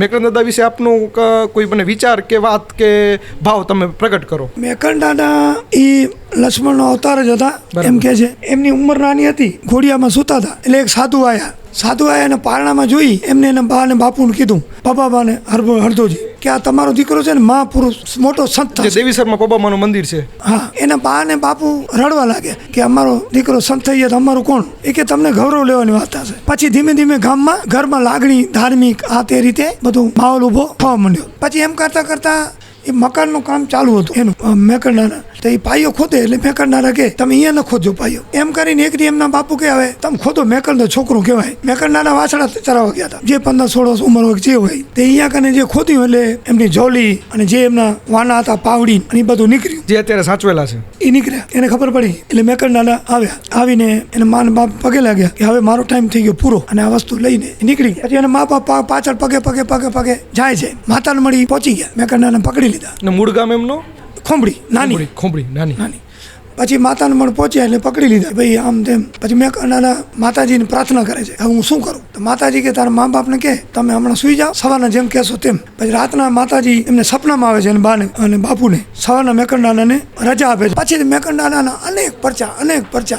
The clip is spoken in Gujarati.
મેકરન દાદા વિશે આપનું કોઈ મને વિચાર કે વાત કે ભાવ તમે પ્રગટ કરો? મેકંડાના એ લક્ષ્મણનો અવતાર જ હતા. એમ કે છે. એમની ઉંમર નાની હતી ઘોડિયામાં સૂતા હતા એટલે એક સાધુ આયા. સાધુ આયા અને પારણામાં જોઈ એમને એના બા અને બાપુને કીધું બાબા બાને હરભો હરદોજી કે આ તમારો દીકરો છે ને મહાપુરુષ મોટો સંત થશે થશે દેવીસરમાં પબામાનું મંદિર છે. હા એના બા ને બાપુ રડવા લાગે કે અમારો દીકરો સંત થઈ જાય તો અમારું કોણ? એ કે તમને ગૌરવ લેવાની વાત થશે પછી ધીમે ધીમે ગામમાં ઘરમાં લાગણી ધાર્મિક આ તે રીતે બધું માહોલ ઊભો થવા માંડ્યો. પછી એમ કરતા કરતા એ મકાનનું કામ ચાલુ હતું. એનું મેકરનારા. તો એ પાયો ખોદે એટલે મેકરનારા કે, તમે અહીંયા ન ખોદજો પાયો. એમ કરીને એક દી એમના બાપુ કે, હવે તમે ખોદો, મેકરનો છોકરો કહેવાય. મેકરનારા વાસણા ચરાવવા ગયા હતા. જે પંદર સોળ ઉંમર હોય જે હોય, તે અહીંયા કને જે ખોદ્યું એટલે એમની જોલી અને જે એમના વાના હતા, પાવડી અને એ બધું નીકળ્યું. જે અત્યારે સાચવેલા છે. એ નીકળ્યા. એને ખબર પડી. એટલે મેકરનાલા આવ્યા. આવીને એને માન બાપ પગે લાગ્યા કે હવે મારો ટાઈમ થઈ ગયો પૂરો. અને આ વસ્તુ લઈને નીકળી ગયા. પછી એને મા બાપ પાછળ પગે પગે પગે પગે જાય છે. માતાને મળી પહોંચી ગયા. મેકરનાલાને પકડી લીધા. મૂળ ગામ એમનો? ખોંભડી નાની. ખોંભળી નાની. નાની. પછી માતાને મળ પહોંચ્યા એટલે પકડી લીધા, ભાઈ, આમ તેમ. પછી મેં નાના માતાજીને પ્રાર્થના કરે છે. હવે હું શું કરું? તો માતાજી કે, તારા મા બાપને કે તમે હમણાં સુઈ જાઓ, સવારના જેમ કહેશો તેમ. પછી રાતના માતાજી એમને સપનામાં આવે છે અને બાને અને બાપુને સવારના મેકંડાનાને રજા આપે છે. પછી મેકંડાનાના અનેક પરચા અનેક પરચા